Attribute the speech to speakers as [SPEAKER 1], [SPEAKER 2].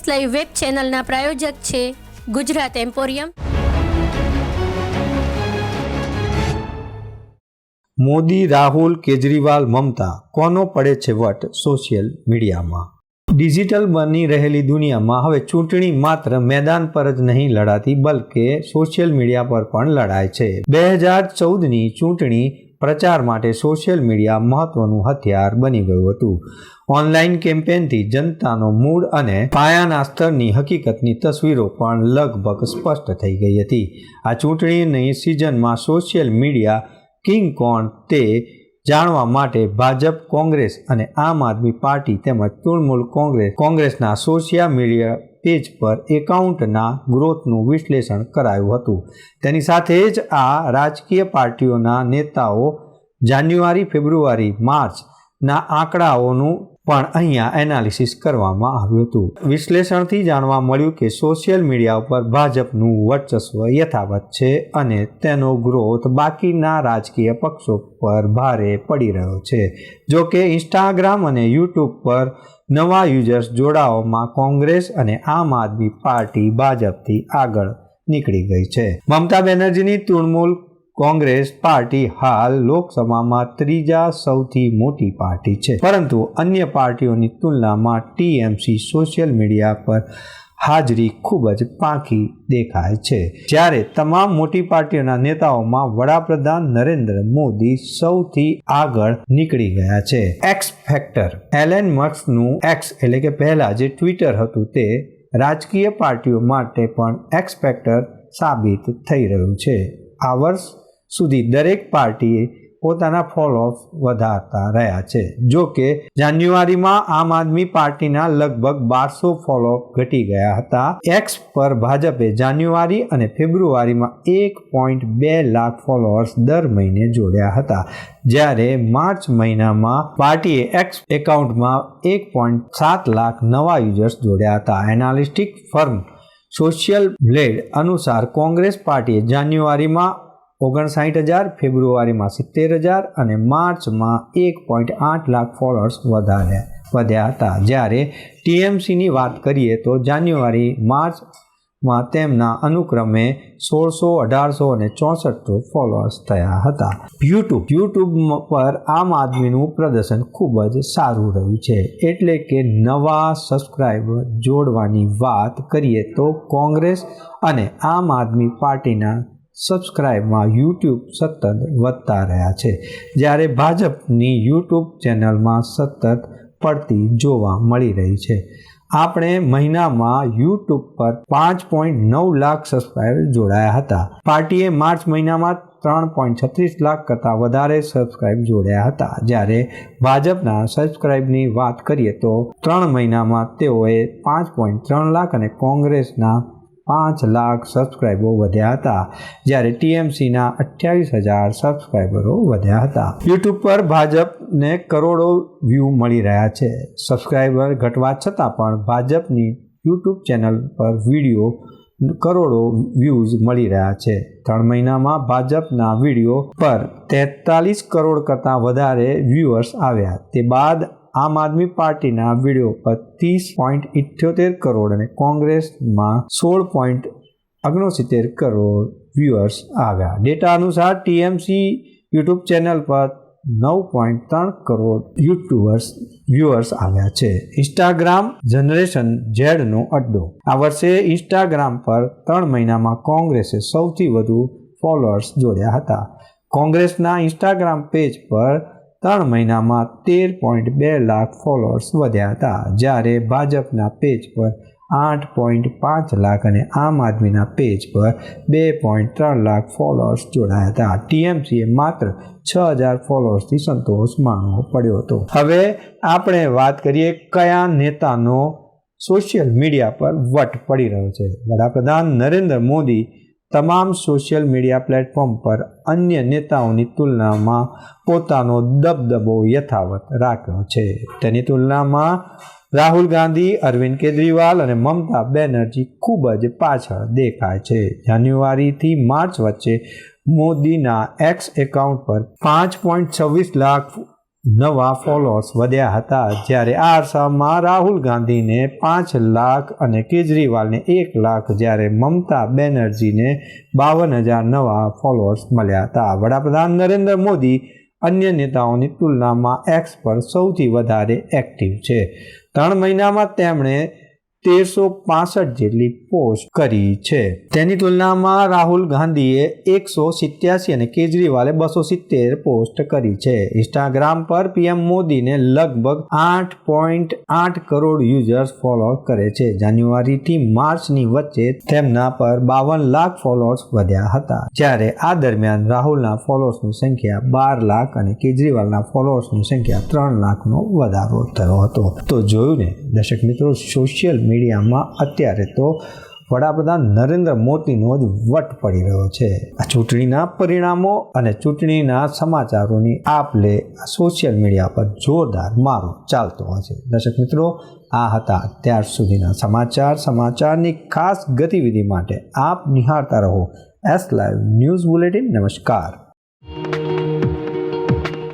[SPEAKER 1] S live web ચેનલના પ્રાયોજક છે ગુજરાત એમ્પોરિયમ.
[SPEAKER 2] મોદી, રાહુલ, કેજરીવાલ, મમતા, કોનો પડે છે વટ સોશિયલ મીડિયામાં? ડિજિટલ બની રહેલી દુનિયામાં હવે ચૂંટણી માત્ર મેદાન પર જ નહીં લડાતી, બલકે સોશિયલ મીડિયા પર પણ લડાય છે. બે હજાર ચૌદની ચૂંટણી પ્રચાર માટે સોશિયલ મીડિયા મહત્વનું હથિયાર બની ગયું હતું. ઓનલાઈન કેમ્પેનથી જનતાનો મૂળ અને પાયાના સ્તરની હકીકતની તસવીરો પણ લગભગ સ્પષ્ટ થઈ ગઈ હતી. આ ચૂંટણીની સિઝનમાં સોશિયલ મીડિયા કિંગ કોણ તે જાણવા માટે ભાજપ, કોંગ્રેસ અને આમ આદમી પાર્ટી તેમજ તૃણમૂલ કોંગ્રેસ, કોંગ્રેસના સોશિયલ મીડિયા પેજ પર એકાઉન્ટના ગ્રોથનું વિશ્લેષણ કરાયું હતું. તેની સાથે જ આ રાજકીય પાર્ટીઓના નેતાઓ જાન્યુઆરી, ફેબ્રુઆરી માર્ચના આંકડાઓનું પણ અહીંયા એનાલિસિસ કરવામાં આવ્યું હતું. વિશ્લેષણથી જાણવા મળ્યું કે સોશિયલ મીડિયા ઉપર ભાજપનું વર્ચસ્વ યથાવત છે અને તેનો ગ્રોથ બાકીના રાજકીય પક્ષો પર ભારે પડી રહ્યો છે. જો કે ઇન્સ્ટાગ્રામ અને યુટ્યુબ પર નવા યુઝર્સ જોડાવામાં કોંગ્રેસ અને આમ આદમી પાર્ટી ભાજપથી આગળ નીકળી ગઈ છે. મમતા બેનર્જીની તૃણમૂલ કોંગ્રેસ પાર્ટી હાલ લોકસભામાં ત્રીજા સૌથી મોટી પાર્ટી છે. પરંતુ અન્ય પાર્ટીઓની તુલનામાં ટીએમસી સોશિયલ મીડિયા પર હાજરી ખૂબ જ પાંખી દેખાય છે. જ્યારે તમામ મોટી પાર્ટીઓના નેતાઓમાં વડાપ્રધાન નરેન્દ્ર મોદી સૌથી આગળ નીકળી ગયા છે. એક્સ ફેક્ટર એલેન મક્સનું એક્સ એટલે કે પહેલા જે ટ્વિટર હતું તે રાજકીય પાર્ટીઓ માટે પણ એક્સ ફેક્ટર સાબિત થઈ રહ્યું છે. આ વર્ષ સુધી દરેક પાર્ટીએ પોતાના ફોલોઅપ વધારતા રહ્યા છે. જો કે, જાન્યુઆરીમાં આમ આદમી પાર્ટીના લગભગ બારસો ફોલોઅપ ઘટી ગયા હતા. એક્સ પર ભાજપે જાન્યુઆરી અને ફેબ્રુઆરીમાં એક પોઈન્ટ બે લાખ ફોલોઅર્સ દર મહિને જોડ્યા હતા. જ્યારે માર્ચ મહિનામાં પાર્ટીએ એક્સ એકાઉન્ટમાં એક પોઈન્ટ સાત લાખ નવા યુઝર્સ જોડ્યા હતા. એનાલિસ્ટિક ફર્મ સોશિયલ બ્લેડ અનુસાર કોંગ્રેસ પાર્ટીએ જાન્યુઆરીમાં ઓગણસાઠ હજાર, ફેબ્રુઆરીમાં સિત્તેર હજાર અને માર્ચમાં એક પોઈન્ટ આઠ લાખ ફોલોઅર્સ વધાર્યા વધ્યા હતા. જ્યારે ટીએમસીની વાત કરીએ તો જાન્યુઆરી, માર્ચમાં તેમના અનુક્રમે સોળસો, અઢારસો અને ચોસઠ ફોલોઅર્સ થયા હતા. યુટ્યુબ યુટ્યુબ પર આમ આદમીનું પ્રદર્શન ખૂબ જ સારું રહ્યું છે. એટલે કે નવા સબસ્ક્રાઈબર જોડવાની વાત કરીએ તો કોંગ્રેસ અને આમ આદમી પાર્ટીના સબસ્ક્રાઈબમાં યુટ્યુબ સતત વધતા રહ્યા છે. જ્યારે ભાજપની યુટ્યુબ ચેનલમાં સતત પડતી જોવા મળી રહી છે. આપણે મહિનામાં યુટ્યુબ પર પાંચ પોઈન્ટ નવ લાખ સબસ્ક્રાઇબર જોડાયા હતા. પાર્ટીએ માર્ચ મહિનામાં ત્રણ પોઈન્ટ છત્રીસ લાખ કરતાં વધારે સબસ્ક્રાઈબ જોડ્યા હતા. જ્યારે ભાજપના સબસ્ક્રાઇબની વાત કરીએ તો ત્રણ મહિનામાં તેઓએ પાંચ પોઈન્ટ ત્રણ લાખ અને કોંગ્રેસના પાંચ લાખ સબસ્ક્રાઈબરો વધ્યા હતા, જ્યારે ટીએમસીના અઠ્યાવીસ હજાર સબસ્ક્રાઈબરો વધ્યા હતા. યુટ્યુબ પર ભાજપને કરોડો વ્યૂ મળી રહ્યા છે. સબસ્ક્રાઈબર ઘટવા છતાં પણ ભાજપની યુટ્યુબ ચેનલ પર વીડિયો કરોડો વ્યૂઝ મળી રહ્યા છે. ત્રણ મહિનામાં ભાજપના વીડિયો પર તેતાલીસ કરોડ કરતાં વધારે વ્યૂઅર્સ આવ્યા. તે બાદ આમ આદમી પાર્ટીના વીડિયો પર ત્રીસ પોઈન્ટ ઇઠ્યોતેર કરોડ અને કોંગ્રેસમાં સોળ પોઈન્ટ ઓગણસિત્તેર કરોડ વ્યુઅર્સ આવ્યા. ડેટા અનુસાર ટીએમસી યુટ્યુબ ચેનલ પર નવ પોઈન્ટ ત્રણ કરોડ યુટ્યુબર્સ વ્યુઅર્સ આવ્યા છે. ઇન્સ્ટાગ્રામ જનરેશન ઝેડનો અડ્ડો. આ વર્ષે ઇન્સ્ટાગ્રામ પર ત્રણ મહિનામાં કોંગ્રેસે સૌથી વધુ ફોલોઅર્સ જોડ્યા હતા. કોંગ્રેસના ઇન્સ્ટાગ્રામ પેજ પર ત્રણ મહિનામાં તેર પોઈન્ટ બે લાખ ફોલોઅર્સ વધ્યા હતા, જ્યારે ભાજપના પેજ પર આઠ પોઈન્ટ પાંચ લાખ અને આમ આદમીના પેજ પર બે પોઈન્ટ ત્રણ લાખ ફોલોઅર્સ જોડાયા હતા. ટીએમસીએ માત્ર છ હજાર ફોલોઅર્સથી સંતોષ માનવો પડ્યો હતો. હવે આપણે વાત કરીએ કયા નેતાનો સોશિયલ મીડિયા પર વટ પડી રહ્યો છે. વડાપ્રધાન નરેન્દ્ર મોદી તમામ સોશિયલ મીડિયા પ્લેટફોર્મ પર અન્ય નેતાઓની તુલનામાં પોતાનો દબદબો યથાવત રાખ્યો છે. તેની તુલનામાં રાહુલ ગાંધી, અરવિંદ કેજરીવાલ અને મમતા બેનર્જી ખૂબ જ પાછળ દેખાય છે. જાન્યુઆરીથી માર્ચ વચ્ચે મોદીના એક્સ એકાઉન્ટ પર પાંચ પોઈન્ટ છવ્વીસ લાખ નવા ફોલોઅર્સ વધ્યા હતા જ્યારે આ અરસામાં રાહુલ ગાંધીને પાંચ લાખ અને કેજરીવાલને એક લાખ જ્યારે મમતા બેનર્જીને બાવન હજાર નવા ફોલોઅર્સ મળ્યા હતા. વડાપ્રધાન નરેન્દ્ર મોદી અન્ય નેતાઓની તુલનામાં એક્સ પર સૌથી વધારે એક્ટિવ છે. ત્રણ મહિનામાં તેમણે તેરસો પાસઠ જેટલી પોસ્ટ કરી છે. તેની તુલનામાં રાહુલ ગાંધીએ એકસો સિત્યાસી અને કેજરીવાલે બસો સિત્તેર પોસ્ટ કરી છે. ઇન્સ્ટાગ્રામ પર પીએમ મોદીને લગભગ આઠ પોઈન્ટ આઠ કરોડ યુઝર્સ ફોલો કરે છે. જાન્યુઆરીથી માર્ચની વચ્ચે તેમના પર બાવન લાખ ફોલોઅર્સ વધ્યા હતા. જ્યારે આ દરમિયાન રાહુલના ફોલોઅર્સની સંખ્યા બાર લાખ અને કેજરીવાલના ફોલોઅર્સની સંખ્યા ત્રણ લાખનો વધારો થયો હતો. તો જોયું ને, દર્શક મિત્રો, સોશિયલ મીડિયામાં અત્યારે તો વડાપ્રધાન નરેન્દ્ર મોદીનો જ વટ પડી રહ્યો છે. આ ચૂંટણીના પરિણામો અને ચૂંટણીના સમાચારોની આપ લે સોશિયલ મીડિયા પર જોરદાર મારો ચાલતો હોય છે. દર્શક મિત્રો, આ હતા અત્યાર સુધીના સમાચાર. સમાચારની ખાસ ગતિવિધિ માટે આપ નિહાળતા રહો. એસ લાઈવ ન્યૂઝ બુલેટિન નમસ્કાર.